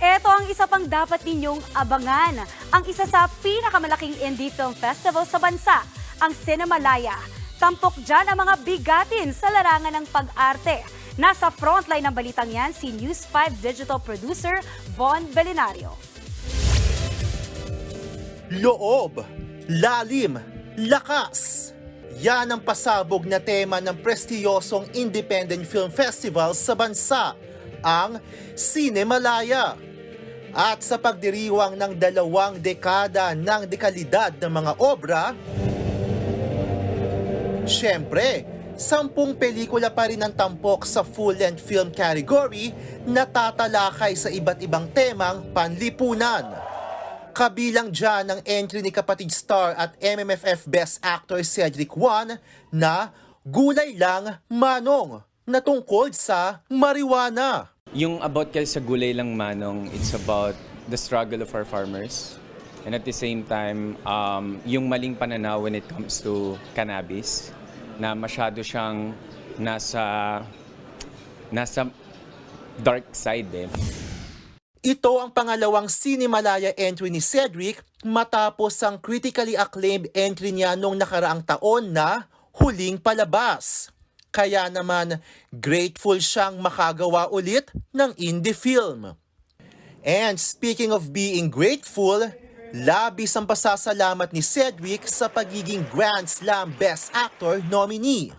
Ito ang isa pang dapat ninyong abangan. Ang isa sa pinakamalaking indie film festival sa bansa, ang Cinemalaya. Tampok dyan ang mga bigatin sa larangan ng pag-arte. Nasa frontline ng balitang yan si News 5 digital producer Von Belinario. Loob, lalim, lakas. Yan ang pasabog na tema ng prestiyosong Independent Film Festival sa bansa, ang Cinemalaya. At sa pagdiriwang ng dalawang dekada ng dekalidad ng mga obra, Siyempre, sampung pelikula pa rin ang tampok sa full-length film category na tatalakay sa iba't ibang temang panlipunan. Kabilang dyan ang entry ni kapatid star at MMFF Best Actor Cedric Juan na Gulay Lang Manong na tungkol sa marijuana. Yung about kasi sa gulay lang manong, it's about the struggle of our farmers. And at the same time, um, yung maling pananaw when it comes to cannabis, na masyado siyang nasa nasa dark side eh. Ito ang pangalawang Cinemalaya entry ni Cedric matapos ang critically acclaimed entry niya noong nakaraang taon na Huling Palabas. Kaya naman grateful siyang makagawa ulit ng indie film. And speaking of being grateful, labis ang pasasalamat ni Cedric sa pagiging Grand Slam Best Actor nominee.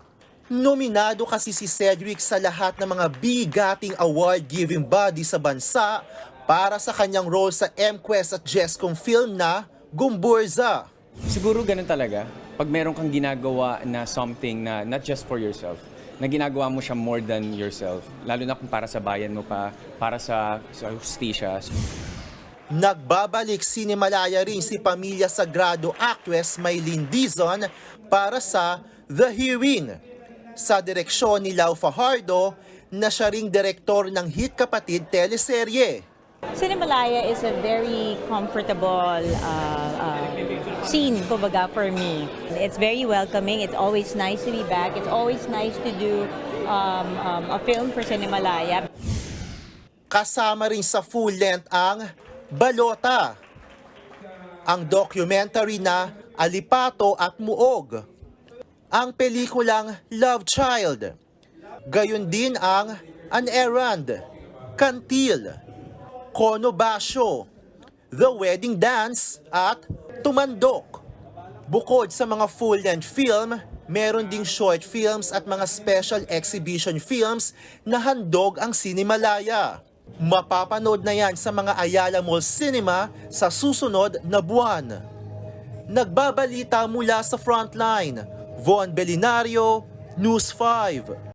Nominado kasi si Cedric sa lahat ng mga bigating award-giving body sa bansa para sa kanyang role sa MQuest at Jescom film na Gumburza. Siguro ganun talaga. Pag meron kang ginagawa na something na not just for yourself, na ginagawa mo siya more than yourself, lalo na kung para sa bayan mo pa, para sa, sa justisya. Nagbabalik sinimalaya rin si Pamilya Sagrado actress Maylene Dizon para sa The Hearing. Sa direksyon ni Lau Fajardo na siya ring direktor ng Hit Kapatid teleserye. Cinemalaya is a very comfortable uh, uh, scene, kumbaga, for me. It's very welcoming. It's always nice to be back. It's always nice to do um, um, a film for Cinemalaya. Kasama rin sa full length ang Balota, ang documentary na Alipato at Muog, ang pelikulang Love Child, gayon din ang An Errand, Kantil, Kono Basyo, The Wedding Dance at Tumandok. Bukod sa mga full-length film, meron ding short films at mga special exhibition films na handog ang Cinemalaya. Mapapanood na yan sa mga Ayala Mall Cinema sa susunod na buwan. Nagbabalita mula sa frontline, Von Belinario, News 5.